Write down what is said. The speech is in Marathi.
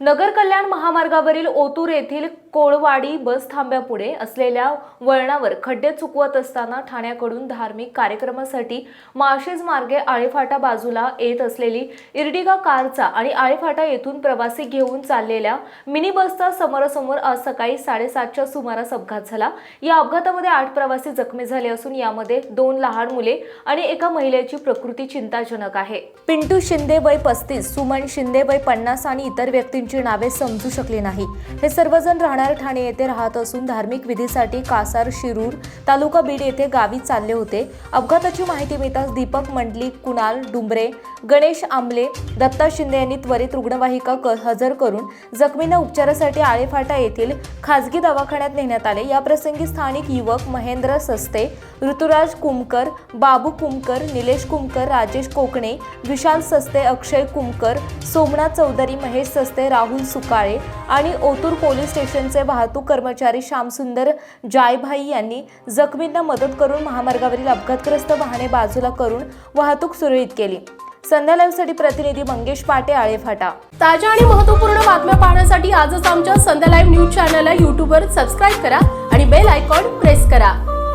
नगर कल्याण महामार्गावरील ओतूर येथील कोळवाडी बस थांब्यापुढे असलेल्या वळणावर खड्डे चुकवत असताना ठाण्याकडून धार्मिक कार्यक्रमासाठी माळशेज मार्गे आळेफाटा बाजूला येत असलेली इर्डिगा कारचा आणि आळेफाटा येथून प्रवासी घेऊन चाललेल्या मिनी बसचा समोरासमोर आज सकाळी साडेसातच्या सुमारास अपघात झाला. या अपघातामध्ये आठ प्रवासी जखमी झाले असून यामध्ये दोन लहान मुले आणि एका महिलेची प्रकृती चिंताजनक आहे. पिंटू शिंदे वय पस्तीस सुमन शिंदे वय पन्नास आणि इतर व्यक्तींची नावे समजू शकली नाही. हे सर्वजण राहणार ठाणे येथे राहत असून धार्मिक विधीसाठी कासार शिरूर तालुका बीड येथे गावी चालले होते. अपघाताची माहिती मिळताच दीपक मंडली कुणाल डुंबरे गणेश आंबले दत्ता शिंदे यांनी त्वरित रुग्णवाहिका हजर करून जखमींना उपचारासाठी आळेफाटा येथील खासगी दवाखान्यात नेण्यात आले. याप्रसंगी स्थानिक युवक महेंद्र सस्ते ऋतुराज कुमकर बाबू कुमकर निलेश कुमकर राजेश कोकणे विशाल सस्ते अक्षय कुमकर सोमनाथ चौधरी महेश सस्ते राहुल सुकाळे आणि ओतूर पोलीस स्टेशनचे वाहतूक कर्मचारी श्यामसुंदर जायभाई यांनी जखमींना मदत करून महामार्गावरील अपघातग्रस्त वाहने बाजूला करून वाहतूक सुरळीत केली. संध्या लाईव्हसाठी प्रतिनिधी मंगेश पाटे आळेफाटा ताज्या आणि महत्त्वपूर्ण बातम्या पाहण्यासाठी आजच आमच्या संध्या लाईव्ह न्यूज चॅनलला यूट्यूबवर सबस्क्राईब करा आणि बेल आयकॉन प्रेस करा.